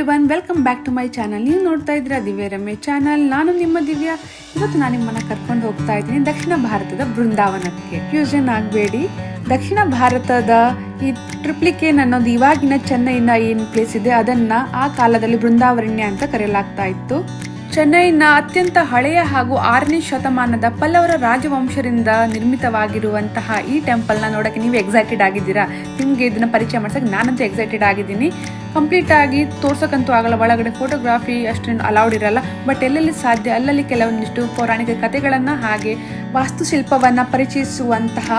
Everyone welcome back to my channel. ನೀವು ನೋಡ್ತಾ ಇದ್ದೀರಾ ದಿವ್ಯ ರಮ್ಯ ಚಾನಲ್. ನಾನು ನಿಮ್ಮ ದಿವ್ಯ. ಇವತ್ತು ನಾನು ನಿಮ್ಮನ್ನ ಕರ್ಕೊಂಡು ಹೋಗ್ತಾ ಇದ್ದೀನಿ ದಕ್ಷಿಣ ಭಾರತದ ಬೃಂದಾವನಕ್ಕೆ ಫ್ಯೂಷನ್ ಆಗಬೇಡಿ. ದಕ್ಷಿಣ ಭಾರತದ ಈ ಟ್ರಿಪ್ಲಿಕೇನ್ ಅನ್ನೋದು ಇವಾಗಿನ ಚೆನ್ನೈನ ಏನು ಪ್ಲೇಸ್ ಇದೆ, ಅದನ್ನ ಆ ಕಾಲದಲ್ಲಿ ಬೃಂದಾವರಣ್ಯ ಅಂತ ಕರೆಯಲಾಗ್ತಾ ಇತ್ತು. ಚೆನ್ನೈನ ಅತ್ಯಂತ ಹಳೆಯ ಹಾಗೂ ಆರನೇ ಶತಮಾನದ ಪಲ್ಲವರ ರಾಜವಂಶರಿಂದ ನಿರ್ಮಿತವಾಗಿರುವಂತಹ ಈ ಟೆಂಪಲ್ನ ನೋಡೋಕ್ಕೆ ನೀವು ಎಕ್ಸೈಟೆಡ್ ಆಗಿದ್ದೀರಾ? ನಿಮಗೆ ಇದನ್ನ ಪರಿಚಯ ಮಾಡ್ಸೋಕೆ ನಾನಂತೂ ಎಕ್ಸೈಟೆಡ್ ಆಗಿದ್ದೀನಿ. ಕಂಪ್ಲೀಟ್ ಆಗಿ ತೋರ್ಸಕ್ಕಂತೂ ಆಗಲ್ಲ, ಒಳಗಡೆ ಫೋಟೋಗ್ರಾಫಿ ಅಷ್ಟೇನು ಅಲೌಡ್ ಇರಲ್ಲ. ಬಟ್ ಎಲ್ಲೆಲ್ಲಿ ಸಾಧ್ಯ, ಅಲ್ಲಲ್ಲಿ ಕೆಲವೊಂದಿಷ್ಟು ಪೌರಾಣಿಕ ಕಥೆಗಳನ್ನು ಹಾಗೆ ವಾಸ್ತುಶಿಲ್ಪವನ್ನು ಪರಿಚಯಿಸುವಂತಹ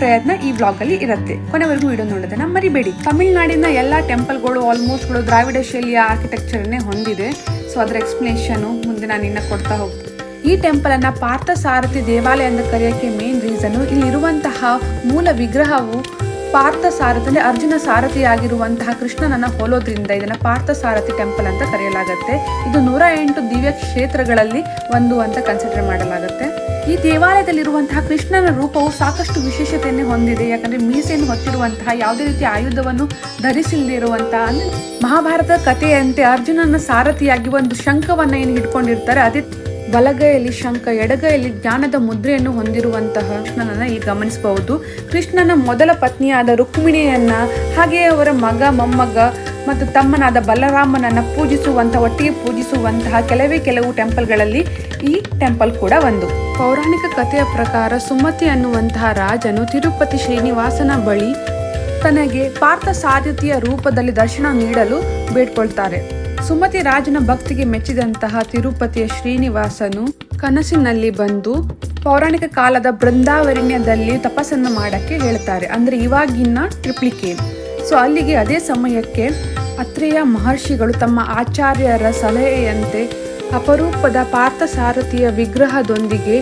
ಪ್ರಯತ್ನ ಈ ಬ್ಲಾಗ್ ಅಲ್ಲಿ ಇರುತ್ತೆ. ಕೊನೆವರೆಗೂ ವಿಡಿಯೋ ನೋಡೋದನ್ನ ಮರಿಬೇಡಿ. ತಮಿಳುನಾಡಿನ ಎಲ್ಲಾ ಟೆಂಪಲ್ಗಳು ಆಲ್ಮೋಸ್ಟ್ ದ್ರಾವಿಡ ಶೈಲಿಯ ಆರ್ಕಿಟೆಕ್ಚರ್ನೇ ಹೊಂದಿದೆ. ಸೊ ಅದರ ಎಕ್ಸ್ಪ್ಲನೇಷನ್ ಮುಂದೆ ನಾನು ಇನ್ನ ಕೊಡ್ತಾ ಹೋಗ್ತೀನಿ. ಈ ಟೆಂಪಲ್ ಅನ್ನ ಪಾರ್ಥ ಸಾರಥಿ ದೇವಾಲಯ ಎಂದು ಕರೆಯೋಕೆ ಮೇನ್ ರೀಸನ್ ಇಲ್ಲಿರುವಂತಹ ಮೂಲ ವಿಗ್ರಹವು ಪಾರ್ಥ ಸಾರಥಿ ಅಂದ್ರೆ ಅರ್ಜುನ ಸಾರಥಿಯಾಗಿರುವಂತಹ ಕೃಷ್ಣನನ್ನು ಹೋಲೋದ್ರಿಂದ ಇದನ್ನ ಪಾರ್ಥ ಸಾರಥಿ ಟೆಂಪಲ್ ಅಂತ ಕರೆಯಲಾಗುತ್ತೆ. ಇದು ನೂರ ಎಂಟು ದಿವ್ಯ ಕ್ಷೇತ್ರಗಳಲ್ಲಿ ಒಂದು ಅಂತ ಕನ್ಸಿಡರ್ ಮಾಡಲಾಗುತ್ತೆ. ಈ ದೇವಾಲಯದಲ್ಲಿರುವಂತಹ ಕೃಷ್ಣನ ರೂಪವು ಸಾಕಷ್ಟು ವಿಶೇಷತೆಯನ್ನು ಹೊಂದಿದೆ. ಯಾಕಂದ್ರೆ ಮೀಸೆಯನ್ನು ಹೊತ್ತಿರುವಂತಹ ಯಾವುದೇ ರೀತಿಯ ಆಯುಧವನ್ನು ಧರಿಸಿಲ್ಲದೆ ಇರುವಂತಹ ಅಂದರೆ ಮಹಾಭಾರತ ಕಥೆಯಂತೆ ಅರ್ಜುನನ ಸಾರಥಿಯಾಗಿ ಒಂದು ಶಂಖವನ್ನು ಏನು ಹಿಡ್ಕೊಂಡಿರ್ತಾರೆ, ಅದೇ ಬಲಗೈಯಲ್ಲಿ ಶಂಖ, ಎಡಗೈಯಲ್ಲಿ ಜ್ಞಾನದ ಮುದ್ರೆಯನ್ನು ಹೊಂದಿರುವಂತಹ ಕೃಷ್ಣನನ್ನು ಈ ಗಮನಿಸಬಹುದು. ಕೃಷ್ಣನ ಮೊದಲ ಪತ್ನಿಯಾದ ರುಕ್ಮಿಣಿಯನ್ನ ಹಾಗೆಯೇ ಅವರ ಮಗ, ಮೊಮ್ಮಗ ಮತ್ತು ತಮ್ಮನಾದ ಬಲರಾಮನನ್ನ ಪೂಜಿಸುವಂತ, ಒಟ್ಟಿಗೆ ಪೂಜಿಸುವಂತಹ ಕೆಲವೇ ಕೆಲವು ಟೆಂಪಲ್ಗಳಲ್ಲಿ ಈ ಟೆಂಪಲ್ ಕೂಡ ಒಂದು. ಪೌರಾಣಿಕ ಕಥೆಯ ಪ್ರಕಾರ ಸುಮತಿ ಅನ್ನುವಂತಹ ರಾಜನು ತಿರುಪತಿ ಶ್ರೀನಿವಾಸನ ಬಳಿ ತನಗೆ ಪಾರ್ಥ ಸಾಧ್ಯತೆಯ ರೂಪದಲ್ಲಿ ದರ್ಶನ ನೀಡಲು ಬೇಡ್ಕೊಳ್ತಾರೆ. ಸುಮತಿ ರಾಜನ ಭಕ್ತಿಗೆ ಮೆಚ್ಚಿದಂತಹ ತಿರುಪತಿಯ ಶ್ರೀನಿವಾಸನು ಕನಸಿನಲ್ಲಿ ಬಂದು ಪೌರಾಣಿಕ ಕಾಲದ ಬೃಂದಾವರಣ್ಯದಲ್ಲಿ ತಪಸ್ಸನ್ನು ಮಾಡಕ್ಕೆ ಹೇಳ್ತಾರೆ. ಅಂದ್ರೆ ಇವಾಗಿನ ಟ್ರಿಪ್ಲಿಕೇನ್ ಸೊ ಅಲ್ಲಿಗೆ ಅದೇ ಸಮಯಕ್ಕೆ ಅತ್ರೇಯ ಮಹರ್ಷಿಗಳು ತಮ್ಮ ಆಚಾರ್ಯರ ಸಲಹೆಯಂತೆ ಅಪರೂಪದ ಪಾರ್ಥಸಾರಥಿಯ ವಿಗ್ರಹದೊಂದಿಗೆ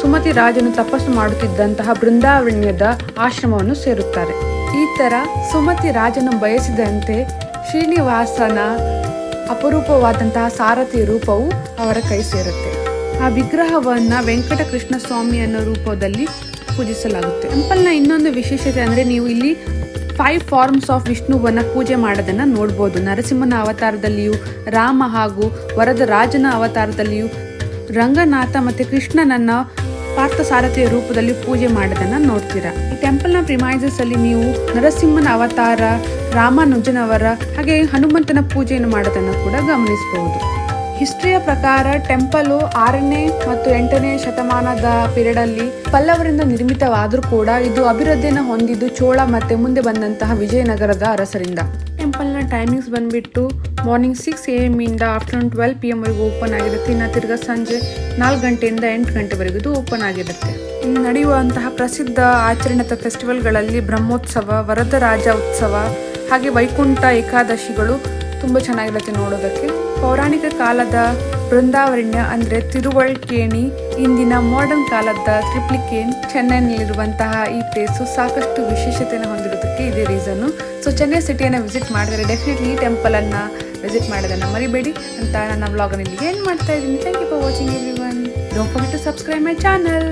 ಸುಮತಿ ರಾಜನು ತಪಸ್ಸು ಮಾಡುತ್ತಿದ್ದಂತಹ ಬೃಂದಾವಣ್ಯದ ಆಶ್ರಮವನ್ನು ಸೇರುತ್ತಾರೆ. ಈ ತರ ಸುಮತಿ ರಾಜನು ಬಯಸಿದಂತೆ ಶ್ರೀನಿವಾಸನ ಅಪರೂಪವಾದಂತಹ ಸಾರಥಿ ರೂಪವು ಅವರ ಕೈ ಸೇರುತ್ತೆ. ಆ ವಿಗ್ರಹವನ್ನ ವೆಂಕಟಕೃಷ್ಣ ಸ್ವಾಮಿ ಅನ್ನೋ ರೂಪದಲ್ಲಿ ಪೂಜಿಸಲಾಗುತ್ತೆ. ಟೆಂಪಲ್ನ ಇನ್ನೊಂದು ವಿಶೇಷತೆ ಅಂದರೆ ನೀವು ಇಲ್ಲಿ ಫೈವ್ ಫಾರ್ಮ್ಸ್ ಆಫ್ ವಿಷ್ಣುವನ್ನು ಪೂಜೆ ಮಾಡೋದನ್ನು ನೋಡ್ಬೋದು. ನರಸಿಂಹನ ಅವತಾರದಲ್ಲಿಯೂ, ರಾಮ ಹಾಗೂ ವರದ ರಾಜನ ಅವತಾರದಲ್ಲಿಯೂ, ರಂಗನಾಥ ಮತ್ತು ಕೃಷ್ಣನನ್ನ ಪಾರ್ಥಸಾರಥಿಯ ರೂಪದಲ್ಲಿ ಪೂಜೆ ಮಾಡೋದನ್ನು ನೋಡ್ತೀರಾ. ಈ ಟೆಂಪಲ್ನ ಪ್ರಿಮೈಸಸ್ ಅಲ್ಲಿ ನೀವು ನರಸಿಂಹನ ಅವತಾರ, ರಾಮಾನುಜನವರ, ಹಾಗೆ ಹನುಮಂತನ ಪೂಜೆಯನ್ನು ಮಾಡೋದನ್ನು ಕೂಡ ಗಮನಿಸಬಹುದು. ಹಿಸ್ಟ್ರಿಯ ಪ್ರಕಾರ ಟೆಂಪಲು ಆರನೇ ಮತ್ತು ಎಂಟನೇ ಶತಮಾನದ ಪೀರಿಯಡ್ ಅಲ್ಲಿ ಪಲ್ಲವರಿಂದ ನಿರ್ಮಿತವಾದರೂ ಕೂಡ ಇದು ಅಭಿವೃದ್ಧಿಯನ್ನು ಹೊಂದಿದ್ದು ಚೋಳ ಮತ್ತೆ ಮುಂದೆ ಬಂದಂತಹ ವಿಜಯನಗರದ ಅರಸರಿಂದ. ಟೆಂಪಲ್ನ ಟೈಮಿಂಗ್ಸ್ ಬಂದ್ಬಿಟ್ಟು ಮಾರ್ನಿಂಗ್ ಸಿಕ್ಸ್ ಎ ಎಂ ಇಂದ ಆಫ್ಟರ್ನೂನ್ ಟ್ವೆಲ್ ಪಿ ಎಮ್ವರೆಗೂ ಓಪನ್ ಆಗಿರುತ್ತೆ. ಇನ್ನು ತಿರ್ಗಾ ಸಂಜೆ ನಾಲ್ಕು ಗಂಟೆಯಿಂದ ಎಂಟು ಗಂಟೆವರೆಗೂ ಇದು ಓಪನ್ ಆಗಿರುತ್ತೆ. ಇಲ್ಲಿ ನಡೆಯುವಂತಹ ಪ್ರಸಿದ್ಧ ಆಚರಣೆತ ಫೆಸ್ಟಿವಲ್ಗಳಲ್ಲಿ ಬ್ರಹ್ಮೋತ್ಸವ ವರದರಾಜ ಉತ್ಸವ, ಹಾಗೆ ವೈಕುಂಠ ಏಕಾದಶಿಗಳು ತುಂಬ ಚೆನ್ನಾಗಿರುತ್ತೆ ನೋಡೋದಕ್ಕೆ. ಪೌರಾಣಿಕ ಕಾಲದ ಬೃಂದಾವರಣ್ಯ ಅಂದರೆ ತಿರುವಳ್ಕೇಣಿ. ಇಂದಿನ ಮಾಡರ್ನ್ ಕಾಲದ ಟ್ರಿಪ್ಲಿಕೇನ್ ಚೆನ್ನೈನಲ್ಲಿರುವಂತಹ ಈ ಪ್ಲೇಸು ಸಾಕಷ್ಟು ವಿಶೇಷತೆಯನ್ನು ಹೊಂದಿರೋದಕ್ಕೆ ಇದೇ ರೀಸನ್ನು ಸೊ ಚೆನ್ನೈ ಸಿಟಿಯನ್ನು ವಿಸಿಟ್ ಮಾಡಿದರೆ ಡೆಫಿನೆಟ್ಲಿ ಈ ಟೆಂಪಲನ್ನು ವಿಸಿಟ್ ಮಾಡೋದನ್ನು ಮರಿಬೇಡಿ ಅಂತ ನನ್ನ ವ್ಲಾಗನ್ನು ಇಲ್ಲಿಗೆ ಏನು ಮಾಡ್ತಾ ಇದ್ದೀನಿ. Thank you for watching everyone don't forget to subscribe my channel